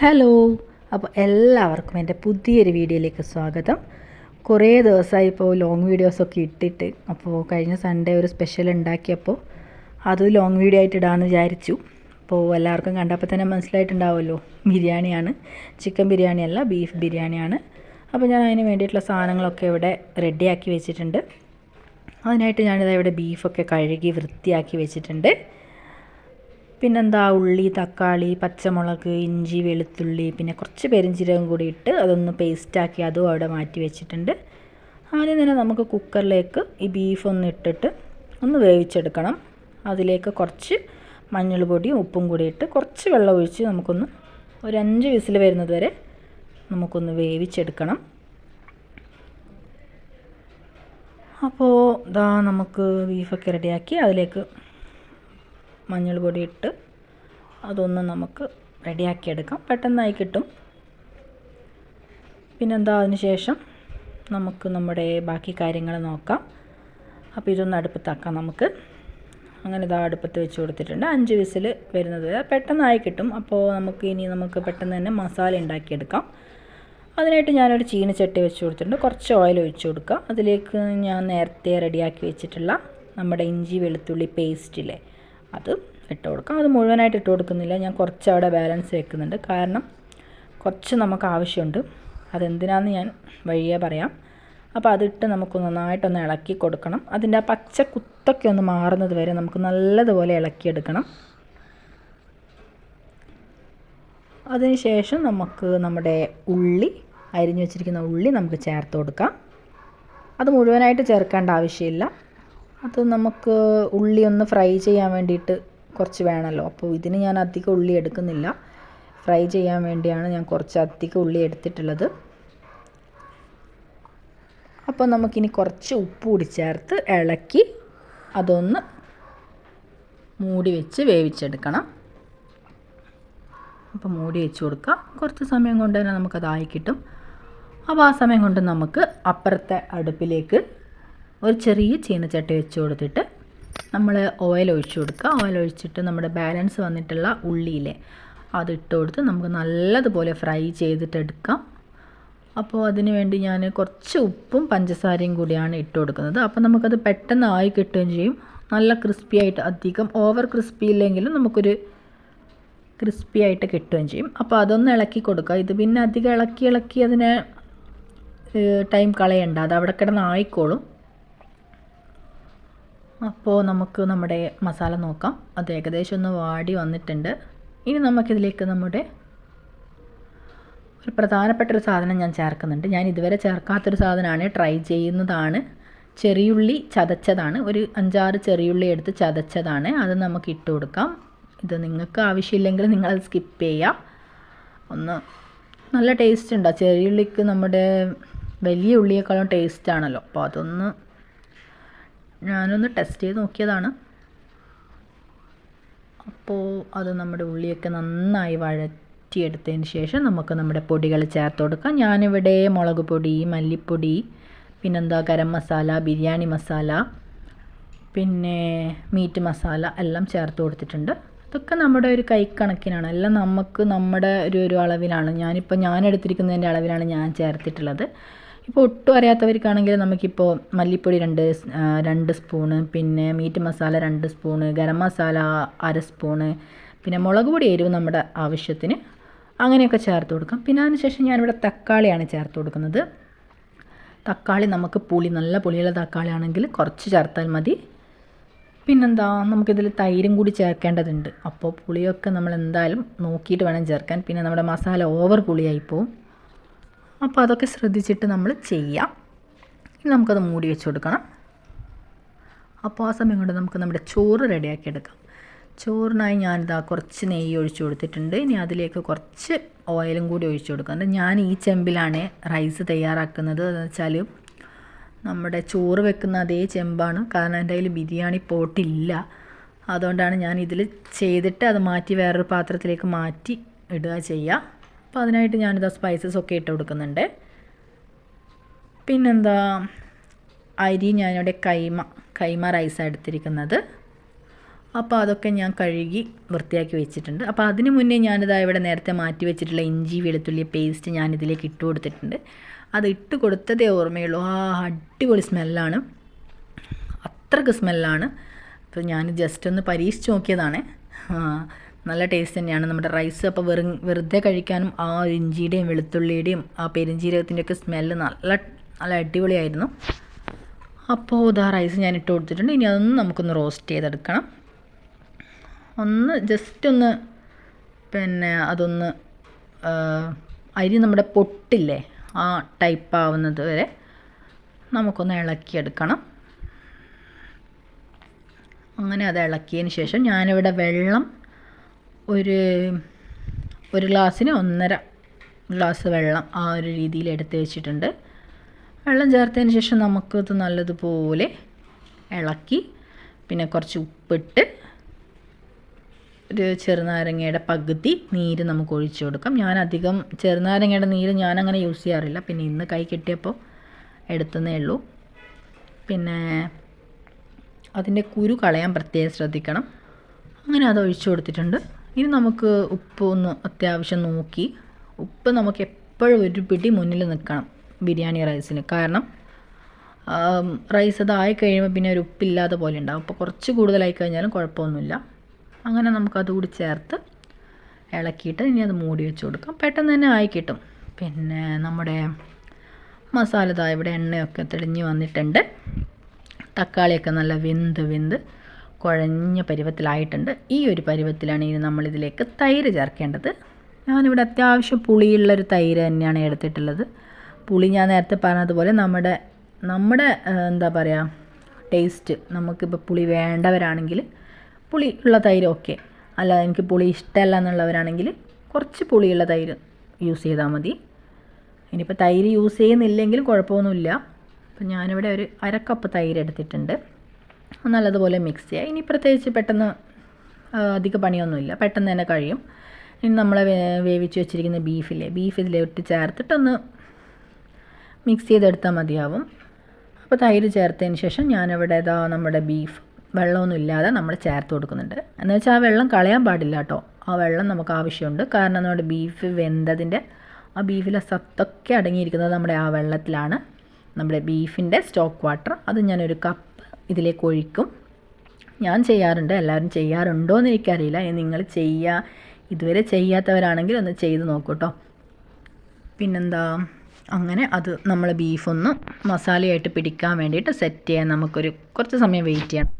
Hello. അപ്പോൾ എല്ലാവർക്കും എന്റെ പുതിയൊരു വീഡിയോയിലേക്ക് സ്വാഗതം. കുറേ ദിവസമായി ഇപ്പോൾ ലോങ് വീഡിയോസൊക്കെ ഇട്ടിട്ട് അപ്പോൾ കഴിഞ്ഞ സൺഡേ ഒരു സ്പെഷ്യൽ ഉണ്ടാക്കിയപ്പോൾ അത് ലോങ് വീഡിയോ ആയിട്ട് ഇടാമെന്ന് വിചാരിച്ചു. അപ്പോൾ എല്ലാവർക്കും കണ്ടപ്പോൾ തന്നെ മനസ്സിലായിട്ടുണ്ടാവുമല്ലോ ബിരിയാണിയാണ്. ചിക്കൻ ബിരിയാണി അല്ല ബീഫ് ബിരിയാണിയാണ്. അപ്പോൾ ഞാൻ അതിന് വേണ്ടിയിട്ടുള്ള സാധനങ്ങളൊക്കെ ഇവിടെ റെഡിയാക്കി വെച്ചിട്ടുണ്ട്. അതിനായിട്ട് ഞാനിത് ഇവിടെ ബീഫൊക്കെ കഴുകി വൃത്തിയാക്കി വെച്ചിട്ടുണ്ട്. പിന്നെന്താ ഉള്ളി തക്കാളി പച്ചമുളക് ഇഞ്ചി വെളുത്തുള്ളി പിന്നെ കുറച്ച് പെരിഞ്ചീരകം കൂടി ഇട്ട് അതൊന്ന് പേസ്റ്റാക്കി അതും അവിടെ മാറ്റി വെച്ചിട്ടുണ്ട്. ആദ്യം തന്നെ നമുക്ക് കുക്കറിലേക്ക് ഈ ബീഫ് ഒന്ന് ഇട്ടിട്ട് ഒന്ന് വേവിച്ചെടുക്കണം. അതിലേക്ക് കുറച്ച് മഞ്ഞൾ പൊടിയും ഉപ്പും കൂടി ഇട്ട് കുറച്ച് വെള്ളം ഒഴിച്ച് നമുക്കൊന്ന് ഒരു അഞ്ച് വിസിൽ വരുന്നത് വരെ നമുക്കൊന്ന് വേവിച്ചെടുക്കണം. അപ്പോൾ ഇതാ നമുക്ക് ബീഫൊക്കെ റെഡിയാക്കി അതിലേക്ക് മഞ്ഞൾ പൊടി ഇട്ട് അതൊന്ന് നമുക്ക് റെഡിയാക്കിയെടുക്കാം. പെട്ടെന്നായി കിട്ടും. പിന്നെന്താ അതിന് ശേഷം നമുക്ക് നമ്മുടെ ബാക്കി കാര്യങ്ങൾ നോക്കാം. അപ്പോൾ ഇതൊന്ന് അടുപ്പത്താക്കാം നമുക്ക്. അങ്ങനെ ഇതാ അടുപ്പത്ത് വെച്ച് കൊടുത്തിട്ടുണ്ട്. അഞ്ച് വിസിൽ വരുന്നത് വരെ പെട്ടെന്നായി കിട്ടും. അപ്പോൾ നമുക്ക് ഇനി നമുക്ക് പെട്ടെന്ന് തന്നെ മസാല ഉണ്ടാക്കിയെടുക്കാം. അതിനായിട്ട് ഞാനൊരു ചീനച്ചട്ടി വെച്ച് കൊടുത്തിട്ടുണ്ട്. കുറച്ച് ഓയിൽ ഒഴിച്ചു കൊടുക്കുക. അതിലേക്ക് ഞാൻ നേരത്തെ റെഡിയാക്കി വെച്ചിട്ടുള്ള നമ്മുടെ ഇഞ്ചി വെളുത്തുള്ളി പേസ്റ്റില്ലേ അത് ഇട്ട് കൊടുക്കാം. അത് മുഴുവനായിട്ട് ഇട്ട് കൊടുക്കുന്നില്ല. ഞാൻ കുറച്ച് അവിടെ ബാലൻസ് വെക്കുന്നുണ്ട്. കാരണം കുറച്ച് നമുക്ക് ആവശ്യമുണ്ട്. അതെന്തിനാന്ന് ഞാൻ വഴിയെ പറയാം. അപ്പോൾ അതിട്ട് നമുക്ക് നന്നായിട്ടൊന്ന് ഇളക്കി കൊടുക്കണം. അതിന്റെ ആ പച്ച കുത്തൊക്കെ ഒന്ന് മാറുന്നത് വരെ നമുക്ക് നല്ലതുപോലെ ഇളക്കിയെടുക്കണം. അതിനുശേഷം നമുക്ക് നമ്മുടെ ഉള്ളി അരിഞ്ഞു വെച്ചിരിക്കുന്ന ഉള്ളി നമുക്ക് ചേർത്ത് കൊടുക്കാം. അത് മുഴുവനായിട്ട് ചേർക്കേണ്ട ആവശ്യമില്ല. അത് നമുക്ക് ഉള്ളി ഒന്ന് ഫ്രൈ ചെയ്യാൻ വേണ്ടിയിട്ട് കുറച്ച് വേണമല്ലോ. അപ്പോൾ ഇതിന് ഞാൻ അധികം ഉള്ളി എടുക്കുന്നില്ല. ഫ്രൈ ചെയ്യാൻ വേണ്ടിയാണ് ഞാൻ കുറച്ച് അധികം ഉള്ളി എടുത്തിട്ടുള്ളത്. അപ്പോൾ നമുക്കിനി കുറച്ച് ഉപ്പ് കൂടി ചേർത്ത് ഇളക്കി അതൊന്ന് മൂടി വെച്ച് വേവിച്ചെടുക്കണം. അപ്പോൾ മൂടി വെച്ച് കൊടുക്കുക കുറച്ച് സമയം കൊണ്ട് തന്നെ നമുക്കതായി കിട്ടും. അപ്പോൾ ആ സമയം കൊണ്ട് നമുക്ക് അപ്പുറത്തെ അടുപ്പിലേക്ക് ഒരു ചെറിയ ചീനച്ചട്ടി വെച്ച് കൊടുത്തിട്ട് നമ്മൾ ഓയിൽ ഒഴിച്ച് കൊടുക്കുക. ഓയിൽ ഒഴിച്ചിട്ട് നമ്മുടെ ബാലൻസ് വന്നിട്ടുള്ള ഉള്ളിയിലെ അതിട്ട് കൊടുത്ത് നമുക്ക് നല്ലതുപോലെ ഫ്രൈ ചെയ്തിട്ടെടുക്കാം അപ്പോൾ അതിന് വേണ്ടി ഞാൻ കുറച്ച് ഉപ്പും പഞ്ചസാരയും കൂടിയാണ് ഇട്ട് കൊടുക്കുന്നത്. അപ്പോൾ നമുക്കത് പെട്ടെന്ന് ആയി കിട്ടുകയും ചെയ്യും. നല്ല ക്രിസ്പി ആയിട്ട് അധികം ഓവർ ക്രിസ്പി ഇല്ലെങ്കിലും നമുക്കൊരു ക്രിസ്പി ആയിട്ട് കിട്ടുകയും ചെയ്യും. അപ്പോൾ അതൊന്ന് ഇളക്കി കൊടുക്കുക. ഇത് പിന്നെ അധികം ഇളക്കി ഇളക്കി അതിനെ ടൈം കളയണ്ട. അത് അവിടെ കിടന്ന് ആയിക്കോളും. അപ്പോൾ നമുക്ക് നമ്മുടെ മസാല നോക്കാം. അത് ഏകദേശം ഒന്ന് വാടി വന്നിട്ടുണ്ട്. ഇനി നമുക്കിതിലേക്ക് നമ്മുടെ ഒരു പ്രധാനപ്പെട്ട ഒരു സാധനം ഞാൻ ചേർക്കുന്നുണ്ട്. ഞാൻ ഇതുവരെ ചേർക്കാത്തൊരു സാധനമാണ്. ട്രൈ ചെയ്യുന്നതാണ്. ചെറിയുള്ളി ചതച്ചതാണ്. ഒരു അഞ്ചാറ് ചെറിയുള്ളി എടുത്ത് ചതച്ചതാണ്. അത് നമുക്ക് ഇട്ട് കൊടുക്കാം. ഇത് നിങ്ങൾക്ക് ആവശ്യമില്ലെങ്കിൽ നിങ്ങളത് സ്കിപ്പ് ചെയ്യുക ഒന്ന് നല്ല ടേസ്റ്റ് ഉണ്ടോ. ചെറിയുള്ളിക്ക് നമ്മുടെ വലിയ ഉള്ളിയേക്കാളും ടേസ്റ്റ് ആണല്ലോ. അപ്പോൾ അതൊന്ന് ഞാനൊന്ന് ടെസ്റ്റ് ചെയ്ത് നോക്കിയതാണ്. അപ്പോൾ അത് നമ്മുടെ ഉള്ളിയൊക്കെ നന്നായി വഴറ്റിയെടുത്തതിന് ശേഷം നമുക്ക് നമ്മുടെ പൊടികൾ ചേർത്ത് കൊടുക്കാം. ഞാനിവിടെ മുളക് പൊടി മല്ലിപ്പൊടി പിന്നെന്താ ഗരം മസാല ബിരിയാണി മസാല പിന്നെ മീറ്റ് മസാല എല്ലാം ചേർത്ത് കൊടുത്തിട്ടുണ്ട്. ഇതൊക്കെ നമ്മുടെ ഒരു കൈക്കണക്കിനാണ്. എല്ലാം നമുക്ക് നമ്മുടെ ഒരു ഒരു അളവിലാണ്. ഞാനിപ്പോൾ ഞാൻ എടുത്തിരിക്കുന്നതിന്റെ അളവിലാണ് ഞാൻ ചേർത്തിട്ടുള്ളത്. ഇപ്പോൾ ഒട്ടും അറിയാത്തവർക്കാണെങ്കിൽ നമുക്കിപ്പോൾ മല്ലിപ്പൊടി രണ്ട് രണ്ട് സ്പൂണ് പിന്നെ മീറ്റ് മസാല രണ്ട് സ്പൂണ് ഗരം മസാല അര സ്പൂണ് പിന്നെ മുളക് പൊടി എരിവ് നമ്മുടെ ആവശ്യത്തിന് അങ്ങനെയൊക്കെ ചേർത്ത് കൊടുക്കാം. പിന്നെ അതിനുശേഷം ഞാനിവിടെ തക്കാളിയാണ് ചേർത്ത് കൊടുക്കുന്നത്. തക്കാളി നമുക്ക് പുളി നല്ല പുളിയുള്ള തക്കാളി ആണെങ്കിൽ കുറച്ച് ചേർത്താൽ മതി. പിന്നെന്താ നമുക്കിതിൽ തൈരും കൂടി ചേർക്കേണ്ടതുണ്ട്. അപ്പോൾ പുളിയൊക്കെ നമ്മൾ എന്തായാലും നോക്കിയിട്ട് വേണം ചേർക്കാൻ. പിന്നെ നമ്മുടെ മസാല ഓവർ പുളിയായി പോവും. അപ്പോൾ അതൊക്കെ ശ്രദ്ധിച്ചിട്ട് നമ്മൾ ചെയ്യാം. ഇനി നമുക്കത് മൂടി വെച്ച് കൊടുക്കണം. അപ്പോൾ ആ സമയം കൊണ്ട് നമുക്ക് നമ്മുടെ ചോറ് റെഡിയാക്കി എടുക്കാം. ചോറിനായി ഞാനിതാ കുറച്ച് നെയ്യ് ഒഴിച്ചു കൊടുത്തിട്ടുണ്ട്. ഇനി അതിലേക്ക് കുറച്ച് ഓയിലും കൂടി ഒഴിച്ചു കൊടുക്കുന്നുണ്ട് ഞാൻ ഈ ചെമ്പിലാണ് റൈസ് തയ്യാറാക്കുന്നത്. എന്ന് വെച്ചാൽ നമ്മുടെ ചോറ് വെക്കുന്ന അതേ ചെമ്പാണ്. കാരണം എന്റെ കയ്യിൽ ബിരിയാണി പോട്ടില്ല. അതുകൊണ്ടാണ് ഞാൻ ഇതിൽ ചെയ്തിട്ട് അത് മാറ്റി വേറൊരു പാത്രത്തിലേക്ക് മാറ്റി ഇടുക ചെയ്യുക. അപ്പോൾ അതിനായിട്ട് ഞാനിതാ സ്പൈസസ് ഒക്കെ ഇട്ട് കൊടുക്കുന്നുണ്ട്. പിന്നെന്താ അരി ഞാനിവിടെ കൈമ കൈമ റൈസാണ് എടുത്തിരിക്കുന്നത്. അപ്പോൾ അതൊക്കെ ഞാൻ കഴുകി വൃത്തിയാക്കി വെച്ചിട്ടുണ്ട്. അപ്പോൾ അതിന് മുന്നേ ഞാനിതാ ഇവിടെ നേരത്തെ മാറ്റി വെച്ചിട്ടുള്ള ഇഞ്ചി വെളുത്തുള്ളി പേസ്റ്റ് ഞാൻ ഇതിലേക്ക് ഇട്ട് കൊടുത്തിട്ടുണ്ട്. അത് ഇട്ട് കൊടുത്തതേ ഓർമ്മയുള്ളൂ. ആ അടിപൊളി സ്മെല്ലാണ് അത്രയ്ക്ക് സ്മെല്ലാണ് അപ്പോൾ ഞാൻ ജസ്റ്റ് ഒന്ന് പരീക്ഷിച്ച് നോക്കിയതാണ്. നല്ല ടേസ്റ്റ് തന്നെയാണ്. നമ്മുടെ റൈസ് അപ്പോൾ വെറും വെറുതെ കഴിക്കാനും ആ ഇഞ്ചിയുടെയും വെളുത്തുള്ളിയുടെയും ആ പെരിഞ്ചീരകത്തിന്റെയൊക്കെ സ്മെല്ല് നല്ല നല്ല അടിപൊളിയായിരുന്നു. അപ്പോൾ ഇതാ റൈസ് ഞാൻ ഇട്ട് കൊടുത്തിട്ടുണ്ട്. ഇനി അതൊന്ന് നമുക്കൊന്ന് റോസ്റ്റ് ചെയ്തെടുക്കണം. ഒന്ന് ജസ്റ്റ് ഒന്ന് പിന്നെ അതൊന്ന് അരി നമ്മുടെ പൊട്ടില്ലേ ആ ടൈപ്പ് ആവുന്നത് വരെ നമുക്കൊന്ന് ഇളക്കിയെടുക്കണം. അങ്ങനെ അത് ഇളക്കിയതിന് ശേഷം ഞാനിവിടെ വെള്ളം ഒരു ഒരു ഗ്ലാസ്സിന് ഒന്നര ഗ്ലാസ് വെള്ളം ആ ഒരു രീതിയിൽ എടുത്ത് വെച്ചിട്ടുണ്ട്. വെള്ളം ചേർത്തതിന് ശേഷം നമുക്കത് നല്ലതുപോലെ ഇളക്കി പിന്നെ കുറച്ച് ഉപ്പിട്ട് ഒരു ചെറുനാരങ്ങയുടെ പകുതി നീര് നമുക്ക് ഒഴിച്ചു കൊടുക്കാം. ഞാൻ അധികം ചെറുനാരങ്ങയുടെ നീര് ഞാനങ്ങനെ യൂസ് ചെയ്യാറില്ല. പിന്നെ ഇന്ന് കൈ കിട്ടിയപ്പോൾ എടുത്തതേ ഉള്ളൂ. പിന്നെ അതിന്റെ കുരു കളയാൻ പ്രത്യേകം ശ്രദ്ധിക്കണം. അങ്ങനെ അത് ഒഴിച്ചു കൊടുത്തിട്ടുണ്ട്. ഇനി നമുക്ക് ഉപ്പ് ഒന്ന് അത്യാവശ്യം നോക്കി. ഉപ്പ് നമുക്ക് എപ്പോഴും ഒരു പിടി മുന്നിൽ നിൽക്കണം ബിരിയാണി റൈസിന്. കാരണം റൈസ് അതായി കഴിയുമ്പോൾ പിന്നെ ഒരു ഉപ്പില്ലാതെ പോലെ ഉണ്ടാവും. അപ്പോൾ കുറച്ച് കൂടുതലായി കഴിഞ്ഞാലും കുഴപ്പമൊന്നുമില്ല. അങ്ങനെ നമുക്കതുകൂടി ചേർത്ത് ഇളക്കിയിട്ട് ഇനി അത് മൂടി വെച്ച് കൊടുക്കാം. പെട്ടെന്ന് തന്നെ ആയി കിട്ടും. പിന്നെ നമ്മുടെ മസാല ഇവിടെ എണ്ണയൊക്കെ തെളിഞ്ഞ് വന്നിട്ടുണ്ട്. തക്കാളിയൊക്കെ നല്ല വെന്ത് വെന്ത്. കുഴഞ്ഞ പരുവത്തിലായിട്ടുണ്ട്. ഈ ഒരു പരുവത്തിലാണ് ഇനി നമ്മളിതിലേക്ക് തൈര് ചേർക്കേണ്ടത്. ഞാനിവിടെ അത്യാവശ്യം പുളിയുള്ളൊരു തൈര് തന്നെയാണ് എടുത്തിട്ടുള്ളത്. പുളി ഞാൻ നേരത്തെ പറഞ്ഞതുപോലെ നമ്മുടെ നമ്മുടെ എന്താ പറയുക ടേസ്റ്റ് നമുക്കിപ്പോൾ പുളി വേണ്ടവരാണെങ്കിൽ പുളി ഉള്ള തൈര് ഓക്കെ. അല്ല എനിക്ക് പുളി ഇഷ്ടമല്ല എന്നുള്ളവരാണെങ്കിൽ കുറച്ച് പുളിയുള്ള തൈര് യൂസ് ചെയ്താൽ മതി. ഇനിയിപ്പോൾ തൈര് യൂസ് ചെയ്യുന്നില്ലെങ്കിലും കുഴപ്പമൊന്നുമില്ല. അപ്പം ഞാനിവിടെ ഒരു അരക്കപ്പ് തൈര് എടുത്തിട്ടുണ്ട്. നല്ലതുപോലെ മിക്സ് ചെയ്യുക ഇനി പ്രത്യേകിച്ച് പെട്ടെന്ന് അധിക പണിയൊന്നുമില്ല. പെട്ടെന്ന് തന്നെ കഴിയും. ഇനി നമ്മൾ വേവിച്ച് വെച്ചിരിക്കുന്ന ബീഫില്ലേ ബീഫ് ഇതിലോട്ട് ചേർത്തിട്ടൊന്ന് മിക്സ് ചെയ്തെടുത്താൽ മതിയാവും. അപ്പോൾ തൈര് ചേർത്തതിന് ശേഷം ഞാനിവിടെ ഇതാ നമ്മുടെ ബീഫ് വെള്ളമൊന്നും ഇല്ലാതെ നമ്മൾ ചേർത്ത് കൊടുക്കുന്നുണ്ട്. എന്ന് വെച്ചാൽ ആ വെള്ളം കളയാൻ പാടില്ല കേട്ടോ. ആ വെള്ളം നമുക്ക് ആവശ്യമുണ്ട്. കാരണം നമ്മുടെ ബീഫ് വെന്തതിന്റെ ആ ബീഫിലെ സത്തൊക്കെ അടങ്ങിയിരിക്കുന്നത് നമ്മുടെ ആ വെള്ളത്തിലാണ്. നമ്മുടെ ബീഫിന്റെ സ്റ്റോക്ക് വാട്ടർ അത് ഞാനൊരു കപ്പ് ഇതിലേക്ക് ഒഴിക്കും. ഞാൻ ചെയ്യാറുണ്ട് എല്ലാവരും ചെയ്യാറുണ്ടോ എന്ന് എനിക്കറിയില്ല ഇനി നിങ്ങൾ ചെയ്യുക ഇതുവരെ ചെയ്യാത്തവരാണെങ്കിൽ ഒന്ന് ചെയ്ത് നോക്കൂട്ടോ. പിന്നെന്താ അങ്ങനെ അത് നമ്മൾ ബീഫൊന്ന് മസാലയായിട്ട് പിടിക്കാൻ വേണ്ടിയിട്ട് സെറ്റ് ചെയ്യാൻ നമുക്കൊരു കുറച്ച് സമയം വെയിറ്റ് ചെയ്യണം.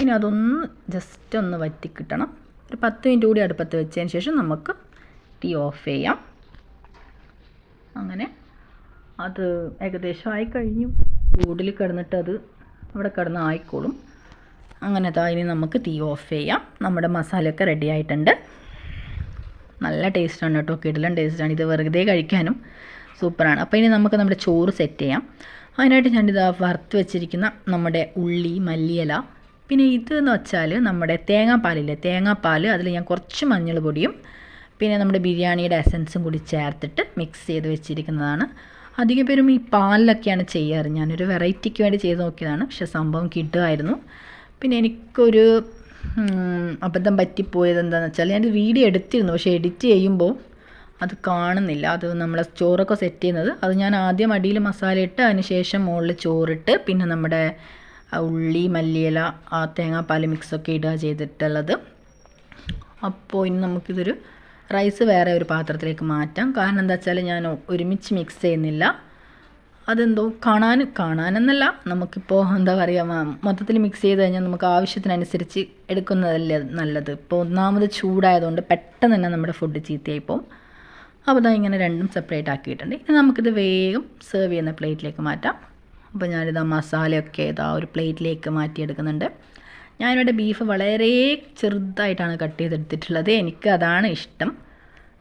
ഇനി അതൊന്ന് ജസ്റ്റ് ഒന്ന് വറ്റി കിട്ടണം ഒരു പത്ത് മിനിറ്റ് കൂടി അടുപ്പത്ത് വെച്ചതിന് ശേഷം നമുക്ക് തീ ഓഫ് ചെയ്യാം. അങ്ങനെ അത് ഏകദേശം ആയി കഴിഞ്ഞു ചൂടിൽ കിടന്നിട്ട് അത് അവിടെ കിടന്ന് ആയിക്കോളും. അങ്ങനെ ഇനി നമുക്ക് തീ ഓഫ് ചെയ്യാം. നമ്മുടെ മസാലയൊക്കെ റെഡി ആയിട്ടുണ്ട്. നല്ല ടേസ്റ്റാണ് കേട്ടോ. കിടലൻ ടേസ്റ്റാണ് ഇത് വെറുതെ കഴിക്കാനും സൂപ്പറാണ്. അപ്പോൾ ഇനി നമുക്ക് നമ്മുടെ ചോറ് സെറ്റ് ചെയ്യാം. അതിനായിട്ട് ഞാനിത് വറുത്ത് വെച്ചിരിക്കുന്ന നമ്മുടെ ഉള്ളി മല്ലിയില പിന്നെ ഇതെന്ന് വെച്ചാൽ നമ്മുടെ തേങ്ങാപ്പാലില്ലേ? തേങ്ങാപ്പാൽ അതിൽ ഞാൻ കുറച്ച് മഞ്ഞൾ പൊടിയും പിന്നെ നമ്മുടെ ബിരിയാണിയുടെ എസൻസും കൂടി ചേർത്തിട്ട് മിക്സ് ചെയ്ത് വെച്ചിരിക്കുന്നതാണ്. അധികം പേരും ഈ പാലിലൊക്കെയാണ് ചെയ്യാറ്. ഞാനൊരു വെറൈറ്റിക്ക് വേണ്ടി ചെയ്ത് നോക്കിയതാണ്. പക്ഷെ സംഭവം കിട്ടുമായിരുന്നു. പിന്നെ എനിക്കൊരു അബദ്ധം പറ്റിപ്പോയത് എന്താണെന്ന് വെച്ചാൽ ഞാൻ വീഡിയോ എടുത്തിരുന്നു. പക്ഷേ എഡിറ്റ് ചെയ്യുമ്പോൾ അത് കാണുന്നില്ല. അത് നമ്മൾ ചോറൊക്കെ സെറ്റ് ചെയ്യുന്നത്. അത് ഞാൻ ആദ്യം അടിയിൽ മസാല ഇട്ട് അതിന് ശേഷം മുകളിൽ ചോറിട്ട് പിന്നെ നമ്മുടെ ഉള്ളി മല്ലിയില തേങ്ങാപ്പാൽ മിക്സൊക്കെ ഇടുക ചെയ്തിട്ടുള്ളത്. അപ്പോൾ ഇനി നമുക്കിതൊരു റൈസ് വേറെ ഒരു പാത്രത്തിലേക്ക് മാറ്റാം. കാരണം എന്താ വെച്ചാൽ ഞാൻ ഒരുമിച്ച് മിക്സ് ചെയ്യുന്നില്ല. അതെന്തോ കാണാൻ കാണാനെന്നല്ല. നമുക്കിപ്പോൾ എന്താ പറയുക മൊത്തത്തിൽ മിക്സ് ചെയ്ത് കഴിഞ്ഞാൽ നമുക്ക് ആവശ്യത്തിനനുസരിച്ച് എടുക്കുന്നതല്ലേ നല്ലത്. ഇപ്പോൾ ഒന്നാമത് ചൂടായതുകൊണ്ട് പെട്ടെന്ന് തന്നെ നമ്മുടെ ഫുഡ് ചീത്തയായി പോകും അപ്പോൾ ഇങ്ങനെ രണ്ടും സെപ്പറേറ്റ് ആക്കിയിട്ടുണ്ട്. ഇനി നമുക്കിത് വേഗം സെർവ് ചെയ്യുന്ന പ്ലേറ്റിലേക്ക് മാറ്റാം. അപ്പോൾ ഞാനിതാ മസാലയൊക്കെ ഇതാ ഒരു പ്ലേറ്റിലേക്ക് മാറ്റിയെടുക്കുന്നുണ്ട്. ഞാനിവിടെ ബീഫ് വളരെ ചെറുതായിട്ടാണ് കട്ട് ചെയ്തെടുത്തിട്ടുള്ളത്. എനിക്ക് അതാണ് ഇഷ്ടം.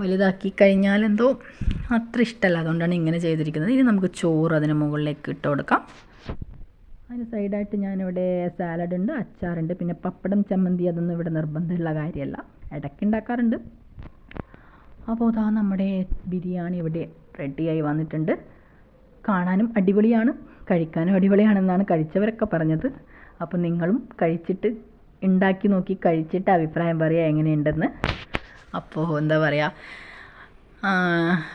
വലുതാക്കി കഴിഞ്ഞാൽ എന്തോ അത്ര ഇഷ്ടമല്ല. അതുകൊണ്ടാണ് ഇങ്ങനെ ചെയ്തിരിക്കുന്നത്. ഇനി നമുക്ക് ചോറ് അതിന് മുകളിലേക്ക് ഇട്ട് കൊടുക്കാം. അതിന് സൈഡായിട്ട് ഞാനിവിടെ സാലഡ് ഉണ്ട് അച്ചാറുണ്ട് പിന്നെ പപ്പടം ചമ്മന്തി അതൊന്നും ഇവിടെ നിർബന്ധമുള്ള കാര്യമല്ല. ഇടയ്ക്ക് ഉണ്ടാക്കാറുണ്ട്. അപ്പോൾ അതാ നമ്മുടെ ബിരിയാണി ഇവിടെ റെഡിയായി വന്നിട്ടുണ്ട്. കാണാനും അടിപൊളിയാണ്. കഴിക്കാനും അടിപൊളിയാണെന്നാണ് കഴിച്ചവരൊക്കെ പറഞ്ഞത്. അപ്പോൾ നിങ്ങളും കഴിച്ചിട്ട് ഉണ്ടാക്കി നോക്കി കഴിച്ചിട്ട് അഭിപ്രായം പറയുക എങ്ങനെയുണ്ടെന്ന്. അപ്പോൾ എന്താ പറയുക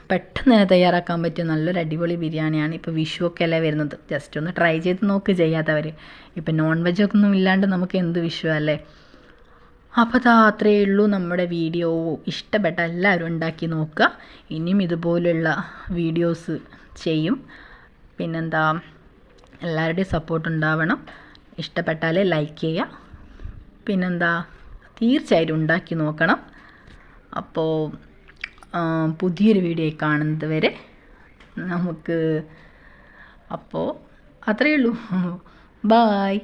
പെട്ടെന്ന് തന്നെ തയ്യാറാക്കാൻ പറ്റിയ നല്ലൊരു അടിപൊളി ബിരിയാണിയാണ് ഇപ്പോൾ വിഷുവൊക്കെ അല്ലേ വരുന്നത്. ജസ്റ്റ് ഒന്ന് ട്രൈ ചെയ്ത് നോക്ക് ചെയ്യാത്തവർ ഇപ്പം നോൺ വെജ് ഒന്നും ഇല്ലാണ്ട് നമുക്ക് എന്ത് വിഷു അല്ലേ? അപ്പോൾ അതാ അത്രയേ ഉള്ളൂ നമ്മുടെ വീഡിയോ. ഇഷ്ടപ്പെട്ട എല്ലാവരും ഉണ്ടാക്കി നോക്കുക. ഇനിയും ഇതുപോലുള്ള വീഡിയോസ് ചെയ്യും. പിന്നെന്താ എല്ലാവരുടെയും സപ്പോർട്ട് ഉണ്ടാവണം. ഇഷ്ടപ്പെട്ടാലേ ലൈക്ക് ചെയ്യുക. പിന്നെന്താ തീർച്ചയായിട്ടും ഉണ്ടാക്കി നോക്കണം. അപ്പോൾ പുതിയൊരു വീഡിയോ കാണുന്നത് വരെ നമുക്ക് അപ്പോൾ അത്രയേ ഉള്ളൂ. ബായ്.